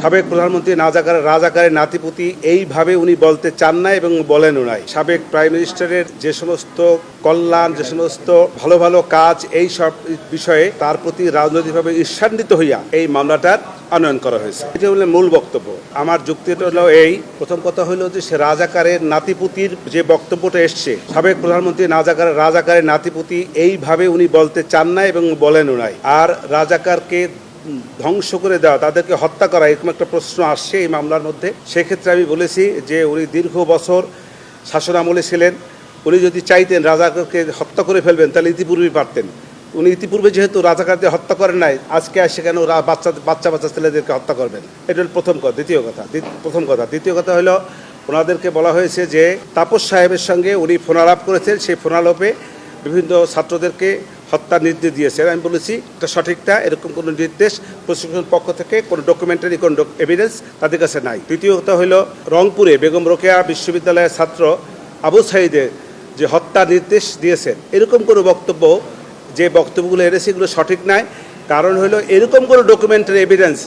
সাবেক প্রধানমন্ত্রী রাজাকারের রাজাকারের নাতিপুতি এইভাবে উনি বলতে চান না এবং বলেনও নাই। সাবেক প্রাইম মিনিস্টারের যে সমস্ত কল্যাণ, যে সমস্ত ভালো ভালো কাজ, এই সব বিষয়ে তার প্রতি রাজনৈতিকভাবে ঈর্ষান্বিত হইয়া এই মামলাটার আনয়ন করা হয়েছে। এটা হলো মূল বক্তব্য। আমার যুক্তিটা হলো এই, প্রথম কথা হলো যে সে রাজাকারের নাতিপুতির যে বক্তব্যটা এসছে, সাবেক প্রধানমন্ত্রী রাজাকারের রাজাকারের নাতিপুতি এইভাবে উনি বলতে চান না এবং বলেনও নাই। আর রাজাকারকে ধ্বংস করে দেওয়া, তাদেরকে হত্যা করা, এরকম একটা প্রশ্ন আসছে এই মামলার মধ্যে। সেক্ষেত্রে আমি বলেছি যে উনি দীর্ঘ বছর শাসন আমলে ছিলেন। উনি যদি চাইতেন রাজাকে হত্যা করে ফেলবেন, তাহলে ইতিপূর্বেই পারতেন। উনি ইতিপূর্বে যেহেতু রাজাকারদের হত্যা করেন নাই, আজকে আসে কেন বাচ্চা বাচ্চা বাচ্চা ছেলেদেরকে হত্যা করবেন? এটা হল প্রথম কথা, দ্বিতীয় কথা প্রথম কথা। দ্বিতীয় কথা হলো, ওনাদেরকে বলা হয়েছে যে তাপস সাহেবের সঙ্গে উনি ফোনালাপ করেছেন। সেই ফোনালাপে বিভিন্ন ছাত্রদেরকে হত্যার নির্দেশ দিয়েছেন। আমি বলেছি, এটা সঠিকটা এরকম কোনো নির্দেশ প্রশিক্ষণ পক্ষ থেকে কোনো ডকুমেন্টারি কোনো এভিডেন্স তাদের কাছে নাই। দ্বিতীয় কথা হলো, রংপুরে বেগম রোকেয়া বিশ্ববিদ্যালয়ের ছাত্র আবু সাইদের যে হত্যা নির্দেশ দিয়েছেন, এরকম কোনো বক্তব্য, যে বক্তব্যগুলো এনেছে, এগুলো সঠিক নয় কারণ হলো, এরকম কোনো ডকুমেন্টারি এভিডেন্স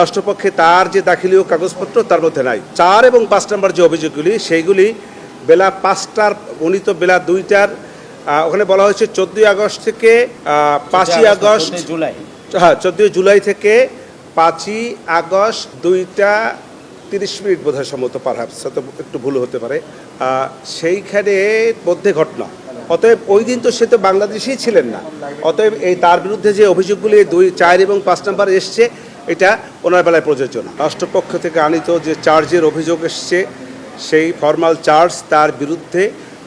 রাষ্ট্রপক্ষে তার যে দাখিলীয় কাগজপত্র, তার মধ্যে নাই। চার এবং পাঁচ নম্বর যে অভিযোগগুলি, সেইগুলি বেলা পাঁচটার উনি তো বেলা দুইটার ওখানে বলা হয়েছে চোদ্দই আগস্ট থেকে পাঁচই আগস্ট জুলাই। হ্যাঁ চোদ্দই জুলাই থেকে পাঁচই আগস্ট দুইটা তিরিশ মিনিট বোধ হয় সম্ভবত পারহাপস হয়তো একটু ভুল হতে পারে। সেইখানে মধ্যে ঘটনা। অতএব ওই দিন তো সে তো বাংলাদেশেই ছিলেন না। অতএব এই তার বিরুদ্ধে যে অভিযোগগুলি দুই চার এবং পাঁচ নাম্বার এসছে এটা ওনার বেলায় প্রযোজ্য না। রাষ্ট্রপক্ষ থেকে আনিত যে চার্জের অভিযোগ এসছে সেই ফর্মাল চার্জ তার বিরুদ্ধে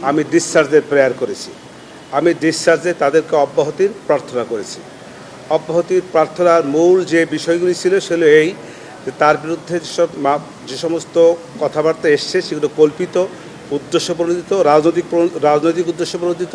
আমি ডিসচার্জের প্রেয়ার করেছি। আমি ডিসচার্জে তাদেরকে অব্যাহতির প্রার্থনা করেছি। অব্যাহতির প্রার্থনার মূল যে বিষয়গুলি ছিল, সেগুলো এই যে তার বিরুদ্ধে যেসব যে সমস্ত কথাবার্তা এসছে, সেগুলো কল্পিত উদ্দেশ্য প্রণোদিত রাজনৈতিক রাজনৈতিক উদ্দেশ্য প্রণোদিত